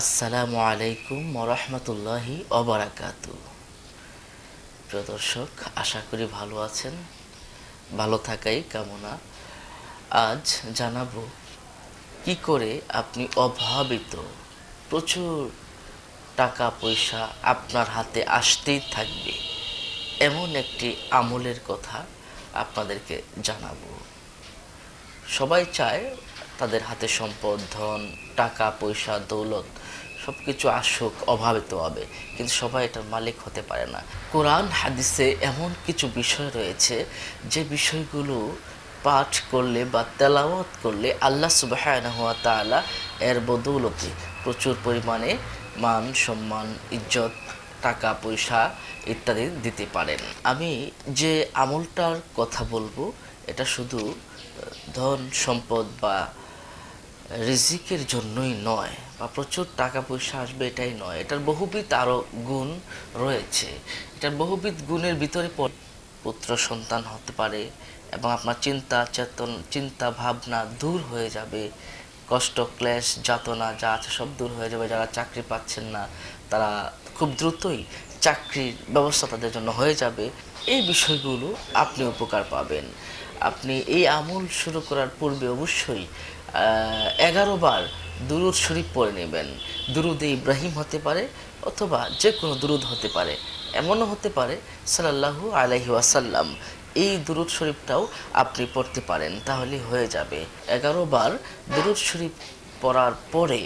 আসসালামু আলাইকুম মরহমতুল্লাহি অবরাকাতু প্রিয় দর্শক, আশা করি ভালো আছেন। ভালো থাকাই কামনা। আজ জানাব কি করে আপনি অভাবিত, প্রচুর টাকা পয়সা আপনার হাতে আসতেই থাকবে, এমন একটি আমলের কথা আপনাদেরকে জানাব। সবাই চায় তাদের হাতে সম্পদ, ধন, টাকা, পয়সা, দৌলত সব কিছু আসুক, অভাবিত হবে। কিন্তু সবাই এটার মালিক হতে পারে না। কোরআন, হাদিসে এমন কিছু বিষয় রয়েছে, যে বিষয়গুলো পাঠ করলে বা তেলাওয়াত করলে আল্লাহ সুবাহ তাআলা এর বদৌলতে প্রচুর পরিমাণে মান, সম্মান, ইজ্জত, টাকা, পয়সা ইত্যাদি দিতে পারেন। আমি যে আমলটার কথা বলব, এটা শুধু ধন, সম্পদ বা রিজিকের জন্যই নয় বা প্রচুর টাকা পয়সা আসবে এটাই নয়। এটার বহুবিধ আরও গুণ রয়েছে। এটার বহুবিধ গুণের ভিতরে পুত্র সন্তান হতে পারে এবং আপনার চিন্তা, চেতন, চিন্তা, ভাবনা দূর হয়ে যাবে। কষ্ট, ক্লেশ, যাতনা যা আছে সব দূর হয়ে যাবে। যারা চাকরি পাচ্ছেন না, তারা খুব দ্রুতই চাকরির ব্যবস্থা তাদের জন্য হয়ে যাবে। এই বিষয়গুলো আপনি উপকার পাবেন। আপনি এই আমল শুরু করার পূর্বে অবশ্যই এগারো বার দুরুদ শরীফ পড়ে নেবেন। দুরুদে ইব্রাহিম হতে পারে অথবা যে কোনো দুরুদ হতে পারে। এমনও হতে পারে, সাল্লাল্লাহু আলাইহি ওয়াসাল্লাম, এই দুরুদ শরীফটাও আপনি পড়তে পারেন, তাহলে হয়ে যাবে। এগারো বার দুরুদ শরীফ পড়ার পরে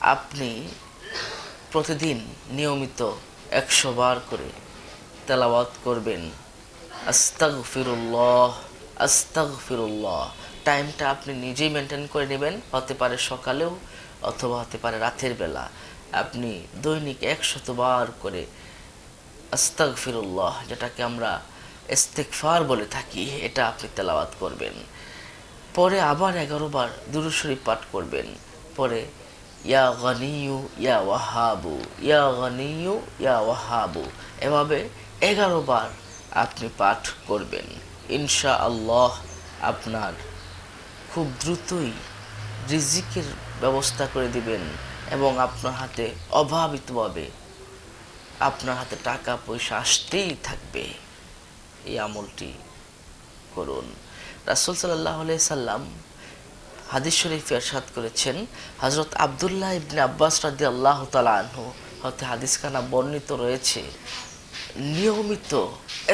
আপনি প্রতিদিন নিয়মিত একশো বার করে তেলাওয়াত করবেন। আস্তাগফিরুল্লাহ আস্তাগফিরুল্লাহ। টাইমটা আপনি নিজেই মেনটেন করে নেবেন। হতে পারে সকালেও অথবা হতে পারে রাতের বেলা। আপনি দৈনিক একশতবার করে আস্তাক ফিরুল্লাহ যেটাকে আমরা ইস্তেকফার বলে থাকি, এটা আপনি তেলাওয়াত করবেন। পরে আবার এগারো বার দুরূদ শরীফ পাঠ করবেন। পরে, ইয়া গনিয়ু ইয়া ওয়াহাবু, ইয়া গনিয়ু ইয়া ওয়াহাবু। এভাবে এগারো বার আপনি পাঠ করবেন। ইনশা আল্লাহ আপনার খুব দ্রুতই রিজিকের ব্যবস্থা করে দিবেন এবং আপনার হাতে অভাবিতভাবে আপনার হাতে টাকা পয়সা আসতেই থাকবে। এই আমলটি করুন। রাসুল সাল্লাহ সাল্লাম হাদিস শরীফ এরশাদ করেছেন হজরত আবদুল্লাহ ইবনে আব্বাস রাদি আল্লাহ আনহু হতে হাদিস খানা বর্ণিত রয়েছে, নিয়মিত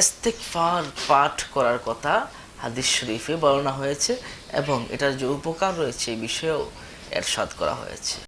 ইস্তেকফার পাঠ করার কথা হাদিস শরীফে বর্ণনা হয়েছে এবং এটার যে উপকার রয়েছে, এই বিষয়েও এর এরশাদ করা হয়েছে।